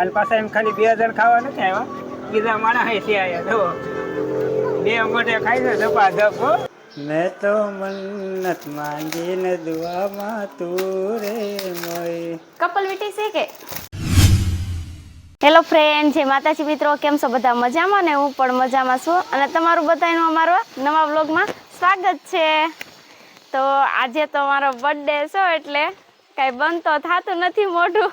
અને પાછા એમ ખાલી બે હજાર ખાવા નથી આવ્યા. બીજા માણસ છે આયા જો બે અંગોઠે ખાઈ છે ધપા ધપ મેં તો મન્નત માંગીને દુઆમાં તું રે મોય. કપલ વીટી છે કે? હેલો ફ્રેન્ડ જે માતાજી મિત્રો કેમ છો બધા? મજામાં ને હું પણ મજામાં છું. અને તમારું બધાનું અમારા નવા વ્લોગમાં સ્વાગત છે. તો આજે તો મારો બર્થડે છે એટલે કાંઈ બંધ તો થતું નથી મોઢું.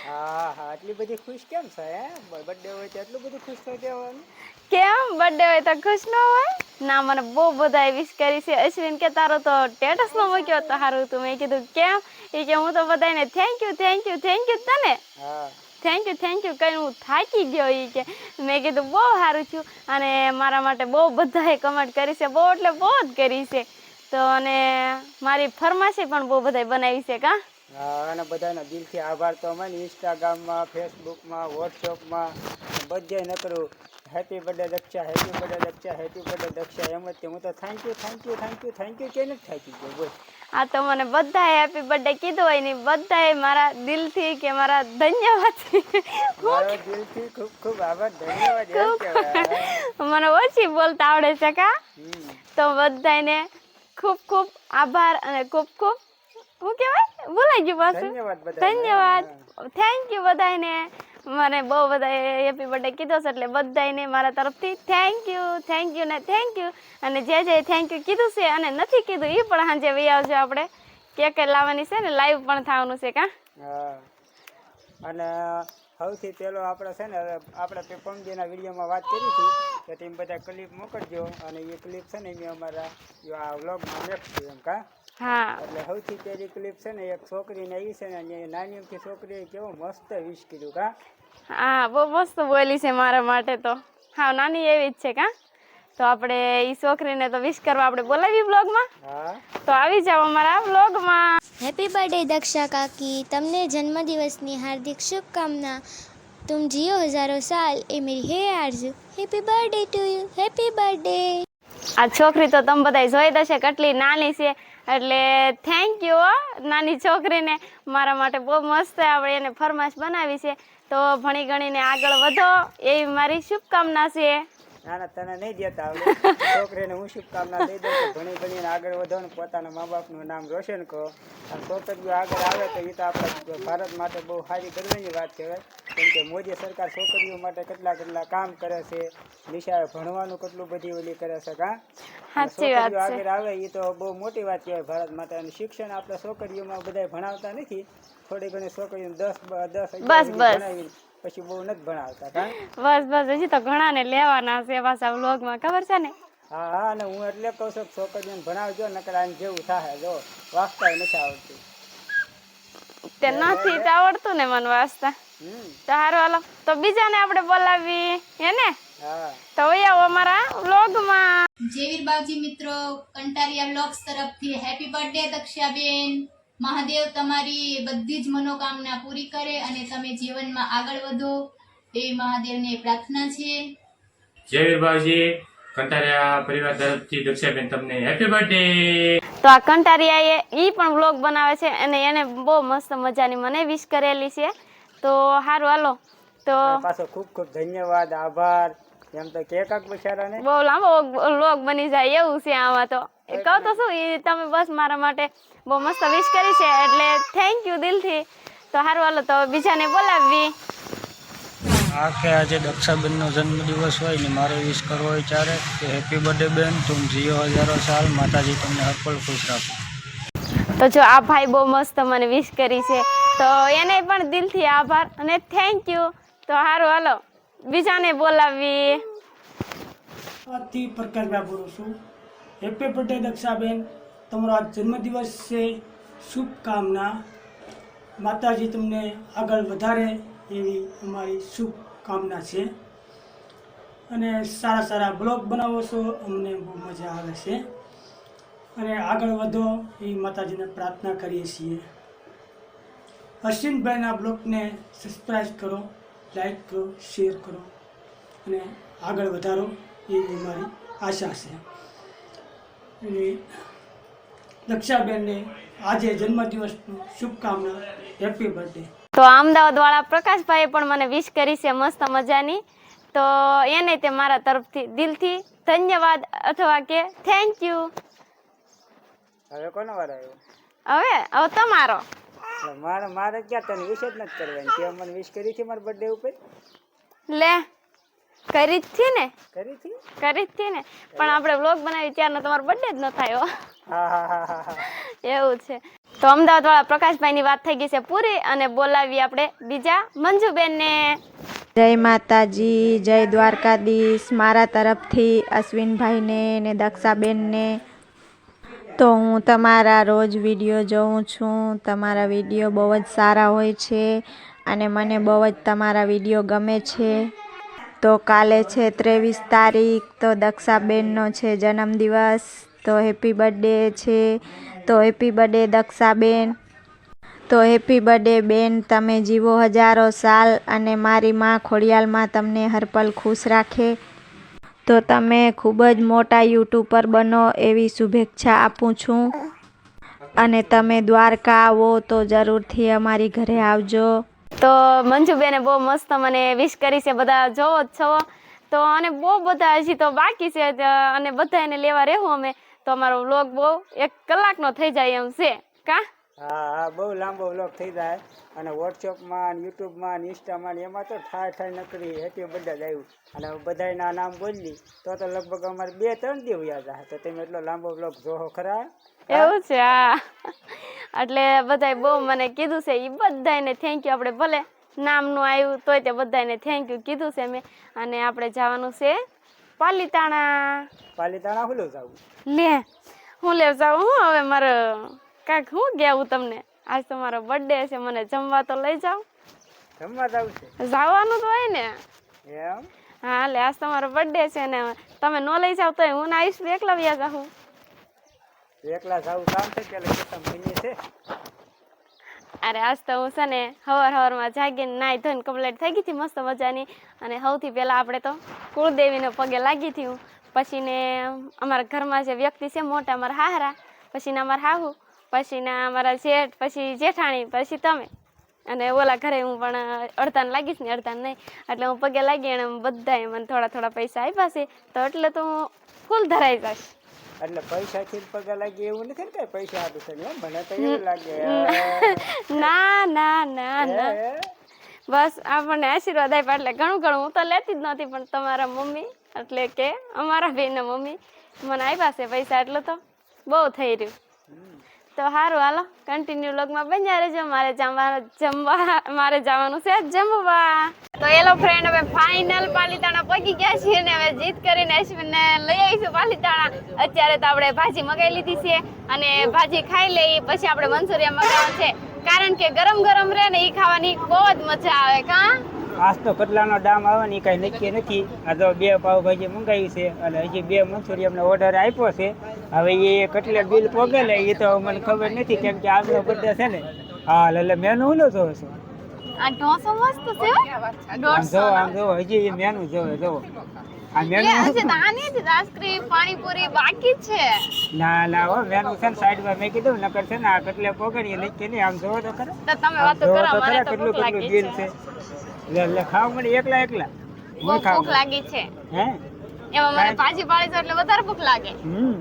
હા હા આટલી બધી ખુશ કેમ છે હે? બર્થડે હોય તો આટલું બધું ખુશ થઈ જવાનું. કેમ બર્થડે હોય તો ખુશ ન હોય? ના મને બહુ બધા વિશ કરી છે. અશ્વિન કે તારો તો સ્ટેટસમાં મૂક્યો તો હારું તું મેં કીધું કેમ? એ કે હું તો બધાને thank you thank you thank you તને. હા. થેન્ક યુ થેન્ક યુ કઈ હું થાકી ગયો એ કે. મેં કીધું બહુ સારું થયું. અને મારા માટે બહુ બધાએ કમેન્ટ કરી છે. બહુ એટલે બહુ જ કરી છે. તો અને મારી ફરમાશી પણ બહુ બધાએ બનાવી છે કા? અને બધાનો દિલથી આભાર તો મને ઇન્સ્ટાગ્રામમાં ફેસબુકમાં વોટ્સઅપમાં બધે નકરું. Happy birthday Daksha happy birthday Daksha happy birthday Daksha. એમ જ હું તો thank you thank you thank you thank you કે નથી થાકી ગયો બોલ. આ તો મને બધાએ હેપી બર્થડે કીધું હોય ને બધાએ મારા દિલથી કે મારા ધન્યવાદથી. મારા દિલથી ખૂબ ખૂબ આભાર ધન્યવાદ મને ઓછી બોલતા આવડે છે કા. તો બધાને ખૂબ ખૂબ આભાર અને ખૂબ ખૂબ શું કહેવાય? ભૂલાઈ ગયું પાછું. ધન્યવાદ થેન્ક યુ બધાને મને બહુ બધાએ હેપી બર્થડે કીધો છે એટલે બધાને મારા તરફથી થેન્ક યુ થેન્ક યુ ને થેન્ક યુ અને જે જે થેન્ક યુ કીધું છે અને નથી કીધું એ પણ સાંજે વહી આવજો આપણે. કેક લાવવાની છે ને લાઈવ પણ થવાનું છે કા? અને સૌથી પહેલો આપણે છે ને આપણે પે પમજીના વિડીયોમાં વાત કરી હતી કે તમે બધા ક્લિપ મોકલજો. અને એ ક્લિપ છે ને એ અમારા આ વ્લોગમાં મેક્સ એમ કા? હા એટલે સૌથી પહેલી ક્લિપ છે ને એક છોકરીને આવી છે ને એ નાની અમથી છોકરીએ કેવો મસ્ત વિશ કર્યું કા હા બહુ મસ્ત બોલી છે મારા માટે તો હા નાની એવી જ છે કા તો આપણે એ છોકરીને તો વિશ કરવા આપણે બોલાવી બ્લોગમાં હા તો આવી જાઓ અમારા બ્લોગમાં હેપી બર્થડે દક્ષા કાકી તમને જન્મદિવસની હાર્દિક શુભકામના तुम जियो हजारों साल એ मेरी है आरजू happy birthday to you happy birthday આ છોકરી તો તમે બધા જોઈ દશે કેટલી નાની છે. એટલે થેન્ક યુ નાની છોકરીને. મારા માટે બહુ મસ્ત આપણે એને ફરમાશ બનાવી છે. તો ભણી ગણીને આગળ વધો. એવી મારી શુભકામના છે. ના ના તને નહીં દેતા છોકરીને હું શુભકામના દઈ દઉં ભણી ભણીને આગળ વધો ને પોતાના મા બાપનું નામ રોશન કરો. અને છોકરીઓ આગળ આવે તો એ તો આપણા ભારત માટે બહુ સારી ગર્વની વાત કહેવાય. કેમ કે મોદી સરકાર છોકરીઓ માટે કેટલા કેટલા કામ કરે છે નિશાળે ભણવાનું કેટલું બધી ઓલી કરે છે કા? સાચી વાત છોકરીઓ છે. આગળ આવે એ તો બહુ મોટી વાત કહેવાય ભારત માટે. અને શિક્ષણ આપણે છોકરીઓમાં બધાય ભણાવતા નથી. થોડી ઘણી છોકરીઓ દસ દસ બસ, બસ. પછી બહુ નથી ભણાવતા બસ બસ હજી તો ઘણાને લેવાના છે પાછા વ્લોગમાં ખબર છે ને? હા હા ને હું એટલે કહું છું છોકરીઓને ભણાવજો નકર આને જેવું થાય જો વાંચતાય નથી આવડતું. તે નથી આવડતું ને મને વાંચતા હમ. તો સારું હાલો. તો બીજાને આપણે બોલાવી હે ને? તો આવો અમારા વ્લોગમાં જેવીર બાવજી મિત્રો કંટારિયા બ્લોગ્સ તરફથી. Happy birthday Dakshaben. મહાદેવ તમારી બધી જ મનોકામના પૂરી કરે અને તમે જીવનમાં આગળ વધો. એવી મહાદેવને પ્રાર્થના છે. જય વીરભાવજી કંટારિયા પરિવાર તરફથી દક્ષાબેન તમને હેપી બર્થડે તો આ કંટારિયાએ ઈ પણ વ્લોગ બનાવે છે અને એને બહુ મસ્ત મજાની મને વિશ કરેલી છે. તો સારું હાલો. તો પાછો ખૂબ ખૂબ ધન્યવાદ આભાર. એમ તો કે કાક બિચારાને બહુ લાંબો લોગ બની જાય એવું છે આમાં તો. કહો તો શું તમે બસ મારા માટે બહુ મસ્ત વિશ કરી છે એટલે થેન્ક યુ દિલથી. તો સારું હાલો તો બીજાને બોલાવવી આખે આજે દક્ષાબેનનો જન્મદિવસ હોય ને મારે વિશ કરવો હોય ત્યારે કે હેપી બર્થડે બેન તું જીઓ હજારો સાલ માતાજી તમને હરપળ ખુશ રાખો. તો જો આ ભાઈ બહુ મસ્ત મને વિશ કરી છે. તો એને પણ દિલથી આભાર અને થેન્ક યુ તો સારું હાલો. બીજાને બોલાવી. આજથી પ્રકાશભાઈ બોલું છું હેપી બર્થડે દક્ષાબેન. તમારો આ જન્મદિવસ છે. શુભકામના. માતાજી તમને આગળ વધારે એવી અમારી શુભકામના છે. અને સારા સારા બ્લોગ બનાવો છો. અમને બહુ મજા આવે છે. અને આગળ વધો એ માતાજીને પ્રાર્થના કરીએ છીએ. અશ્વિનભાઈના બ્લોગને સબસ્ક્રાઈબ કરો. લાઈક કરો શેર કરો અને આગળ વધારો. એવી મારી આશા છે. અને દક્ષાબેનને આજે જન્મદિવસનું શુભકામના હેપી બર્થડે તો અમદાવાદ વાળા પ્રકાશભાઈએ પણ મને વિશ કરી છે મસ્ત મજાની. તો એને તે મારા તરફથી દિલથી ધન્યવાદ અથવા કે થેન્ક યુ હવે કોનો વાર આવ્યો? હવે હવે તમારો. મારે મારે ક્યાં તને વિશ જ નથી કરવાની. તે મને વિશ કરી હતી મારા બર્થડે ઉપર? લે કરી જ થી ને? કરી થી કરી જ થી ને. પણ આપણે વ્લોગ બનાવી ત્યારનો તમારો બર્થડે જ ન થયો હા. હા હા હા હા એવું છે. તો અમદાવાદ વાળા પ્રકાશભાઈ ની વાત થઈ ગઈ છે પૂરી અને બોલાવી આપણે બીજા મંજુબેન ને જય માતાજી જય દ્વારકાધીશ. મારા તરફથી અશ્વિનભાઈને ને દક્ષાબેનને તો હું તમારા રોજ વીડિયો જોઉં છું. તમારા વીડિયો બહુ જ સારા હોય છે અને મને બહુ જ તમારા વીડિયો ગમે છે. તો કાલે છે ત્રેવીસ તારીખ, તો દક્ષાબેનનો છે જન્મદિવસ, તો હેપી બર્થડે છે. તો હેપી બર્થડે દક્ષાબેન. તો હેપી બર્થડે બેન, તમે જીવો હજારો સાલ અને મારી માં ખોડિયાલમાં તમને હરપલ ખુશ રાખે. તો તમે ખૂબ જ મોટા યુટ્યુબર બનો એવી શુભેચ્છા આપું છું. અને તમે દ્વારકા આવો તો જરૂરથી અમારી ઘરે આવજો. તો મંજુબેને બહુ મસ્ત મને વિશ કરી છે, બધા જોવો જ છો. તો અને બહુ બધા હજી તો બાકી છે અને બધા એને લેવા રહેવું અમે. તો અમારો વ્લોગ બહુ એક કલાકનો થઈ જાય એમ છે. કા? હા હા બહુ લાંબો વ્લોગ થઈ જાય. અને વોટ્સઅપમાં અને યુટ્યુબમાં અને ઇન્સ્ટામાં એમાં તો ઠાર ઠાર નકરી હેટી બધા જ આવ્યું અને બધાયના નામ બોલી તો તો લગભગ અમારે બે ત્રણ દિવસ યાદ આવે તો તમે એટલો લાંબો વ્લોગ જોહો ખરા? એવું છે હા. એટલે બધાય બહુ મને કીધું છે એ બધાને થેન્ક યુ આપણે ભલે નામનું આવ્યું તોય તે બધાને થેન્ક યુ કીધું છે મેં. અને આપણે જવાનું છે પાલીતાણા. પાલીતાણા ઓલું જાઉં? લે હું લેવ જાઉં હું હવે મારે કાંઈક હું કહેવું તમને? આજ તમારો બર્થડે છે મને જમવા તો લઈ જાઓ. જમવા જાવ છે? જવાનું તો હોય ને. એમ? હા લે આજ તમારો બર્થડે છે ને તમે ન લઈ જાવ તો હું ના આવીશ એકલા વ્યા જાઉં એકલા જવું કામ છે કે એટલે મહિને છે? અરે આજ તો હું છે ને હવાર હવારમાં જાગીને નાઈ ધોઈને કમ્પ્લેટ થઈ ગઈ હતી મસ્ત મજાની. અને સૌથી પહેલાં આપણે તો કુળદેવીને પગે લાગી હતી હું પછીને અમારા ઘરમાં જે વ્યક્તિ છે મોટા અમારા હાહરા. પછીના અમારા હાહુ. પછીના અમારા જેઠ પછી જેઠાણી પછી તમે. અને ઓલા ઘરે હું પણ અડધાને લાગીશ ને અડધાને નહીં. એટલે હું પગે લાગી અને બધાએ મને થોડા થોડા પૈસા આપ્યા છે. તો એટલે તો હું ફૂલ ધરાઈ જઈશ. એટલે પૈસાથી જ પગાર લાગે એવું નથી ને કઈ પૈસા આપે છે મને તો એવું લાગે ના ના ના ના. બસ આપણને આશીર્વાદ આપ્યા એટલે ઘણું ઘણું. હું તો લેતી જ નથી પણ તમારા મમ્મી એટલે કે અમારા બેન મમ્મી મને આપ્યા છે પૈસા. એટલે તો બહુ થઈ રહ્યું. તો સારું હાલો કન્ટિન્યુ લોગમાં બન્યા રહેજો. મારે જમવા જમવા મારે જવાનું છે જમવા. તો એલો ફ્રેન્ડ હવે ફાઇનલ પાલીતાણા પહોંચી ગયા છીએ ને હવે જીત કરીને અશ્વિનને લઈ આવીશું પાલીતાણા. અત્યારે તો આપણે ભાજી મગાવી લીધી છે અને ભાજી ખાઈ લઈ, પછી આપણે મંચુરિયન મગાવવાનું છે. કારણ કે ગરમ ગરમ રહે ને એ ખાવાની બહુ જ મજા આવે, કાં? આજ તો કટલાનો દામ આવે ને એ કાંઈ નક્કી નથી. આ તો બે પાવભાજી મંગાવી છે અને હજી બે મંચુરિયનનો ઓર્ડર આપ્યો છે. હવે એ કટલે બિલ પોગે લે એ તો મને ખબર નથી કેમ કે આજનો બર્થડે છે ને. હા એટલે મેનુ હું. જોવો છો હજી એ મેનુ જોવે જોવો. આ પાણીપુરી બાકી છે. ના ના હો મેનુ છે ને સાઈડમાં મેં કીધું નકર છે ને આ કટલે પોગે ને એ નક્કી નહીં. આમ જોવો તો ખરા. તમે વાતો કરો મને તો કેટલું કેટલું બિલ છે. ખાવ મને એકલા એકલા. બહુ ભૂખ લાગી છે. હે? એમાં મને પાછી પાડી એટલે વધારે ભૂખ લાગે. હમ.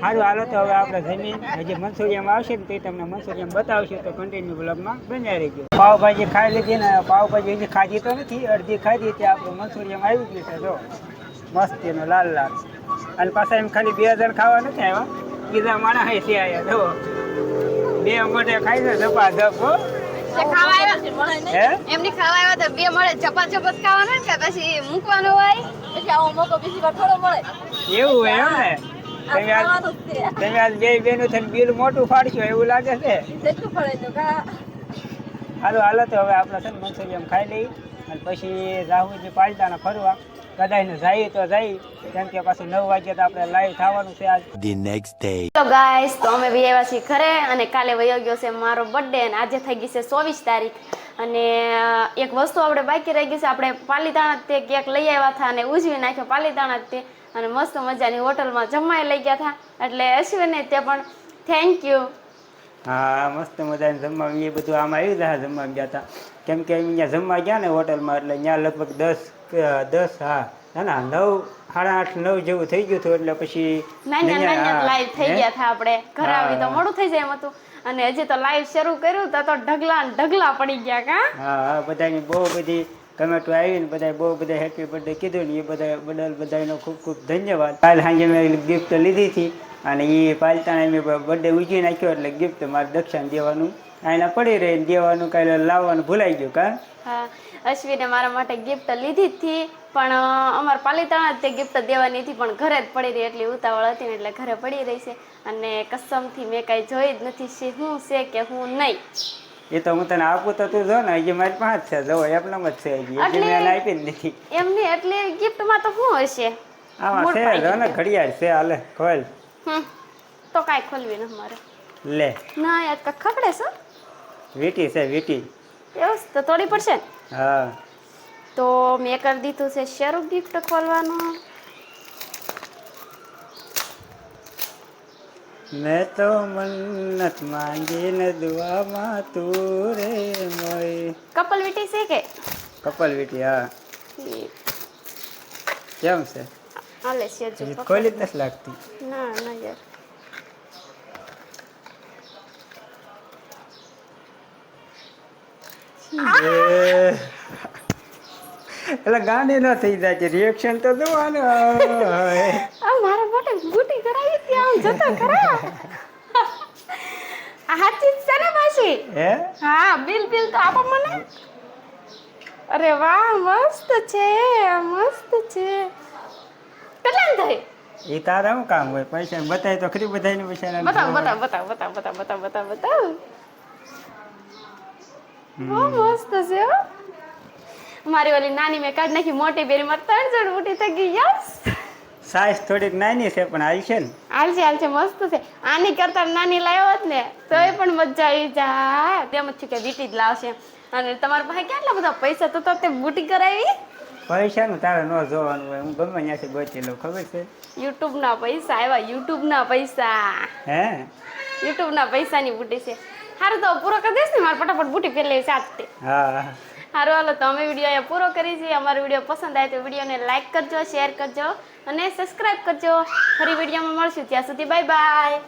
સારું હાલો તો હવે આપણે જમીન હજી મનસુરિયામાં આવશે ને તે તમને મંચુરિયમ બતાવશે તો કન્ટિન્યુ બ્લોગમાં બન્યા રહેજો. પાવભાજી ખાઈ લીધી ને પાવભાજી હજી ખાધી તો નથી અડધી ખાધી તે આપણે મંચુરિયમ આવી ગયું છે જો. એનો લાલ લાલ. અને પાછા એમ ખાલી બે હજાર ખાવા નથી આવ્યા. બીજા માણસ છે આયા જો. બે મોઢે ખાઈ છે ધપા ધપ આવ્યા એમની ખાવા આવ્યા તો બે મળે ચપા ચપત ખાવાનું કે પછી મૂકવાનું હોય? પછી આવો મોકો બીજી વાર થોડો મળે. એવું હોય એમ ને? તમે આજ તમે આજ બે બેનું થઈને બિલ મોટું ફાડશો એવું લાગે છે? હાલો હાલો તો હવે આપણે છે ને ખાઈ લઈ અને પછી રાહુલજી પાલતાના ફરવા. કદાચ જઈએ તો જઈ કેમ કે પાછું નવ વાગ્યા તો આપણે લાઈવ થવાનું છે આજ. ધી નેક્સ્ટ ડે તો ગાઈસ તો અમે આવ્યા છીએ ઘરે અને કાલે વયો ગયો છે મારો બર્થડે અને આજે થઈ ગઈ છે ચોવીસ તારીખ. અને એક વસ્તુ આપણે બાકી રહી ગઈ છે આપણે પાલીતાણા જ તે કેક લઈ આવ્યા હતા અને ઉજવી નાખ્યો પાલીતાણા તે. અને મસ્ત મજાની હોટલમાં જમવાય લઈ ગયા હતા. એટલે અશ્વિને તે પણ થેન્ક યુ હા મસ્ત મજાનું જમવા એ બધું આમાં આવી રહ્યા જમવા ગયા હતા. કેમ કે અહીંયા જમવા ગયા ને હોટલમાં એટલે ત્યાં લગભગ દસ દસ હા. ના ના નવ સાડા આઠ નવ જેવું થઈ ગયું હતું એટલે પછી લાઈવ થઈ ગયા હતા આપણે. ઘરે આવી તો મોડું થઈ જાય એમ હતું. અને હજી તો લાઈવ શરૂ કર્યું તો તો ઢગલા ઢગલા પડી ગયા કા? હા હા બધાની બહુ બધી કમેન્ટો આવી ને બધા બહુ બધા હેપી બર્થડે કીધું ને એ બધા બદલ બધાનો ખૂબ ખૂબ ધન્યવાદ. કાલ સાંજે મેં ગિફ્ટ લીધી હતી અને એ પાલતાણે મેં બર્થડે ઉજવી નાખ્યો એટલે ગિફ્ટ મારે દક્ષિણ દેવાનું. આના પડી રહી દેવાનું કાલે લાવવાનું ભૂલાઈ ગયું કા? હા અશ્વિને મારા માટે ગિફ્ટ લીધી હતી પણ અ, પાલિતાણા તે ગિફ્ટ દેવાની હતી પણ ઘરે જ પડી રહી એટલી ઉતાવળ હતી એટલે ઘરે પડી રહી છે. અને કસમથી મેં કાંઈ જોઈ જ નથી છે હું છે કે હું નહીં. એ તો હું તને આપું તો તું જો ને હજી મારી પાંચ છે જો એમ જ છે હજી હજી મેં આપી જ નથી. એમની એટલે ગિફ્ટમાં તો શું હશે? આમાં છે જો ને ઘડિયાળ છે હાલે ખોલ. તો કાંઈ ખોલવી ન મારે લે. ના યાર ખકડે છે. વીટી છે વીટી. એવું તો તોડી પડશે ને? હા. તો મેં કરી દીધું છે શરૂ ગિફ્ટ ખોલવાનું. મેં તો મન્નત માંગીને દુઆમાં તું રે મોય. કપલ વીટી છે કે? કપલ વીટી હા. કેમ છે? હાલે છે ખોલી જ નથી લાગતી. ના ના યાર. એટલે ગાંડી ન થઈ જાય રિએક્શન તો જોવાનું મારા માટે બુટી કરાવી ત્યાં જતો ખરા. હાચી જ છે ને પાછી? હે? હા બિલ બિલ તો આપો મને. અરે વાહ મસ્ત છે મસ્ત છે. કેટલા થાય? એ તારા શું કામ હોય? પૈસા બતાય તો ખરી બધાને પૈસા બતાવ બતાવ બતાવ બતાવ બતાવ બતાવ બતાવ બતાવ. બહુ મસ્ત છે હો. મારી ઓલી નાની મેં કાઢ નાખી મોટી બેરી માં ત્રણ જણ મોટી થઈ ગઈ યસ. સાઈઝ થોડીક નાની છે પણ આવી છે ને. હાલશે હાલશે મસ્ત છે. આની કરતા નાની લાવ્યો હોત ને તોય પણ મજા આવી જાય. તેમ જ છે કે વીટી જ લાવશે. અને તમારા પાસે કેટલા બધા પૈસા તો તો બુટી કરાવી? પૈસાનું તારે ન જોવાનું હોય હું ગમે ત્યાંથી બચી લઉં ખબર છે? યુટ્યુબ ના પૈસા આવ્યા યુટ્યુબ ના પૈસા. હે? યુટ્યુબ ના પૈસાની બુટી છે. સારું તો પૂરો કરી દઈશ ને મારે ફટાફટ બુટી પહેરી સાથે હા. સારું હાલો તો અમે વીડિયો અહીંયા પૂરો કરી છે અમારો વીડિયો પસંદ આવે તો વિડીયોને લાઇક કરજો શેર કરજો અને સબસ્ક્રાઇબ કરજો. ફરી વિડીયોમાં મળશું. ત્યાં સુધી બાય બાય